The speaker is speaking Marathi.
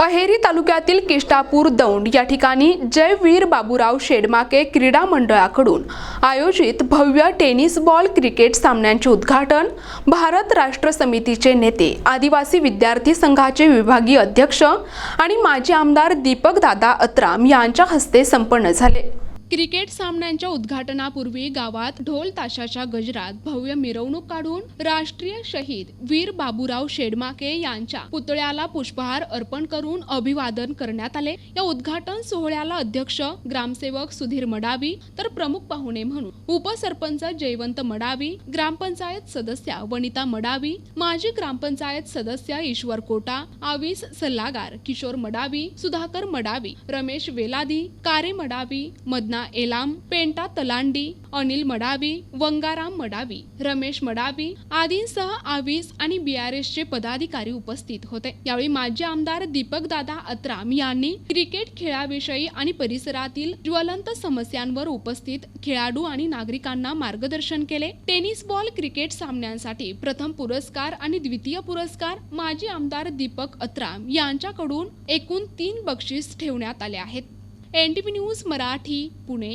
अहेरी तालुक्यातील किष्टापूर दौंड या ठिकाणी जयवीर बाबूराव शेडमाके क्रीडा मंडळाकडून आयोजित भव्य टेनिस बॉल क्रिकेट सामन्यांचे उद्घाटन भारत राष्ट्र समितीचे नेते आदिवासी विद्यार्थी संघाचे विभागीय अध्यक्ष आणि माजी आमदार दीपक दादा अत्राम यांच्या हस्ते संपन्न झाले. क्रिकेट सामन्यांच्या उद्घाटनापूर्वी गावात ढोल ताशाच्या गजरात भव्य मिरवणूक काढून राष्ट्रीय शहीद वीर बाबूराव शेडमाके यांच्या पुतळ्याला पुष्पहार अर्पण करून अभिवादन करण्यात आले. या उद्घाटन सोहळ्याला अध्यक्ष ग्रामसेवक सुधीर मडावी तर प्रमुख पाहुणे म्हणून उपसरपंच जयवंत मडावी ग्रामपंचायत सदस्या वनिता मडावी माजी ग्रामपंचायत सदस्य ईश्वर कोटा आवीस सल्लागार किशोर मडावी सुधाकर मडावी रमेश वेलादी कारे मडावी मदना एलाम पेंटा तलांडी अनिल मडावी वंगाराम मडावी रमेश मडावी आदींसह आवीस आणि बीआरएसचे पदाधिकारी उपस्थित होते. यावेळी माजी आमदार दीपक दादा अत्राम यांनी क्रिकेट खेळाविषयी आणि परिसरातील ज्वलंत समस्यांवर उपस्थित खेळाडू आणि नागरिकांना मार्गदर्शन केले. टेनिस बॉल क्रिकेट सामन्यांसाठी प्रथम पुरस्कार आणि द्वितीय पुरस्कार माजी आमदार दीपक अत्राम यांच्याकडून एकूण तीन बक्षीस ठेवण्यात आले आहेत. N T P news Marathi Pune.